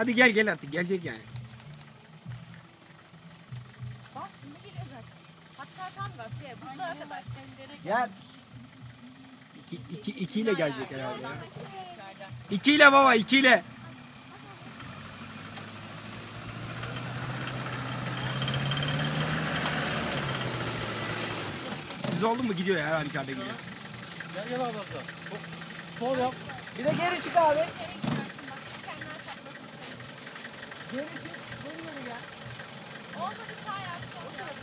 Hadi gel gel artık gelecek yani. Bak ne geliyor zaten. Hatta tam gaz şey buzlara kadar. Gel. İki, iki, iki ile gelecek herhalde. ya. Oradan da çıkıyor. İki ile baba iki ile. Düz oldu mu gidiyor ya her halükarda gidiyor. Gel gel abi abla. Sol yap. Bir de geri çık abi. Geri çık. Geri geri gel. Olmadı sağ yap sol tarafa.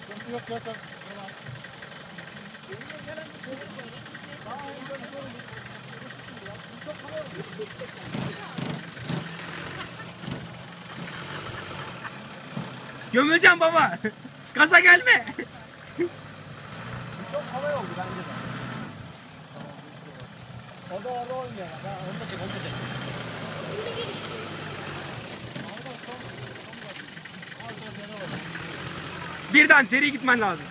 Sıkıntı yok ya sen. Gel abi. Geri gel gel. Geri gel. Daha iyi böyle böyle. Çok hava Gömüleceğim baba. Gaza gelme. Çok hava oldu bence de. O da orada oynuyor. Onu da çek, onu da çek. Birden seri gitmen lazım.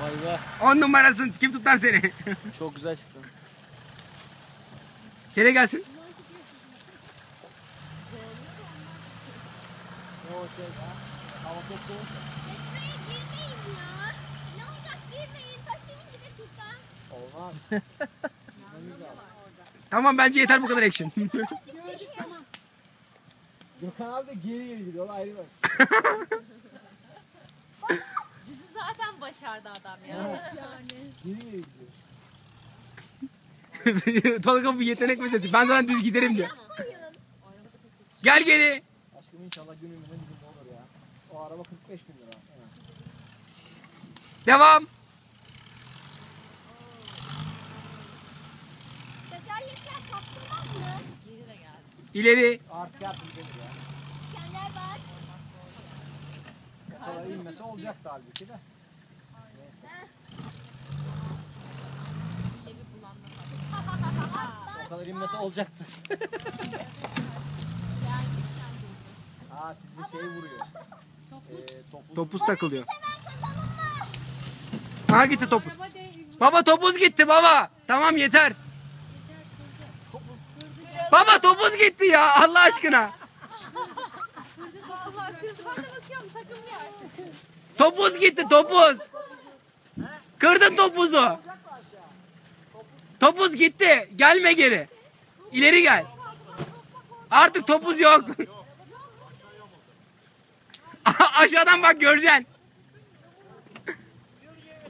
Vay be. On numarasın kim tutar seni? Çok güzel çıktı. Şöyle gelsin. Şey. Olmaz. Tamam bence yeter bu kadar action. Gökhan abi de geri geri gidiyor. O ayrı bak. Bizi zaten başardı adam ya. Geri geri gidiyor. Tolga bu yetenek meselesi. Ben zaten düz giderim diyor. Gel geri. Aşkım inşallah günümüzün gününde olur ya. O araba 45 bin lira. Evet. Devam. Tekerlekler kaptırmaz mı? Geri de geldi. İleri. Artık yaptım ya. Dikenler var. O kadar inmesi olacaktı halbuki de. O kadar inmesi olacaktı. Ha sizi şey vuruyor. Ee, topuz. Topuz takılıyor. Aha gitti topuz. Baba topuz gitti baba. Tamam yeter. Baba topuz gitti ya Allah aşkına. Topuz gitti topuz. Kırdın topuzu. Topuz gitti. Gelme geri. İleri gel. Artık topuz yok. Aşağıdan bak göreceksin.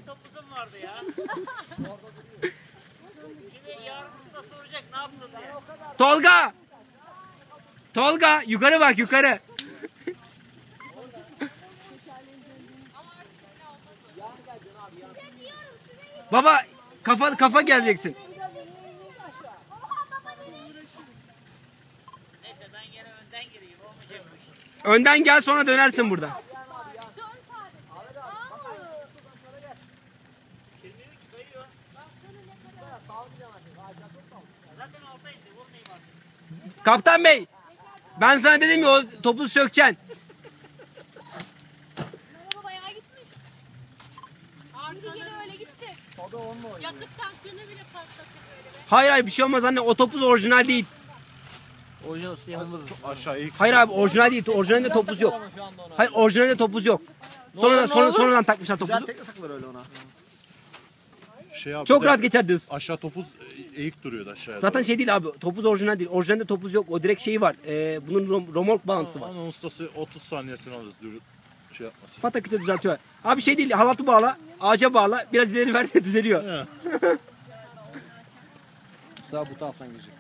topuzum vardı ya. Soracak ne yaptın diye. Tolga. Tolga yukarı bak yukarı. Baba kafa kafa geleceksin. Önden gel sonra dönersin burada. Zaten alta indi vurmayayım artık. Kaptan bey. Ben sana dedim ya o topu sökeceksin. Araba bayağı gitmiş. Arka geri öyle gitti. O da onunla oynuyor. Yakıt tankını bile patlattık öyle be. Hayır hayır bir şey olmaz anne o topuz orijinal değil. Orijinal siyahımız. Aşağı ilk Hayır abi orijinal değil. Orijinalde topuz yok. Hayır orijinalde topuz yok. Sonradan, sonra, sonradan takmışlar Güzel topuzu. tekne takılır öyle ona. Şey abi. Çok bir de rahat geçer diyorsun. Aşağı topuz e, eğik duruyordu aşağıya. Zaten doğru. şey değil abi topuz orijinal değil. Orijinalde topuz yok. O direkt şeyi var. Ee, bunun rom, romork bağlantısı var. Onun ustası 30 saniyesini alırız dur şey yapmasın. Pataküte düzeltiyor. Abi şey değil halatı bağla. Ağaca bağla. Biraz ileri ver de düzeliyor. He. Daha bu taraftan girecek.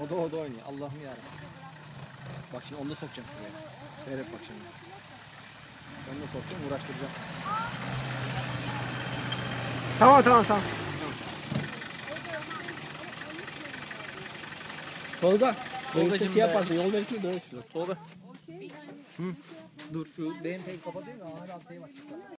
O da o da oynuyor. Allah'ım yarabbim. Bak şimdi onu da sokacağım şuraya. Seyret bak şimdi. Onu da sokacağım uğraştıracağım. Tamam tamam tamam. Tolga. Tolgacığım şey yaparsın yol verirsin dönüş. Tolga. Hı. Dur şu benim pek kapatayım da hala şey var.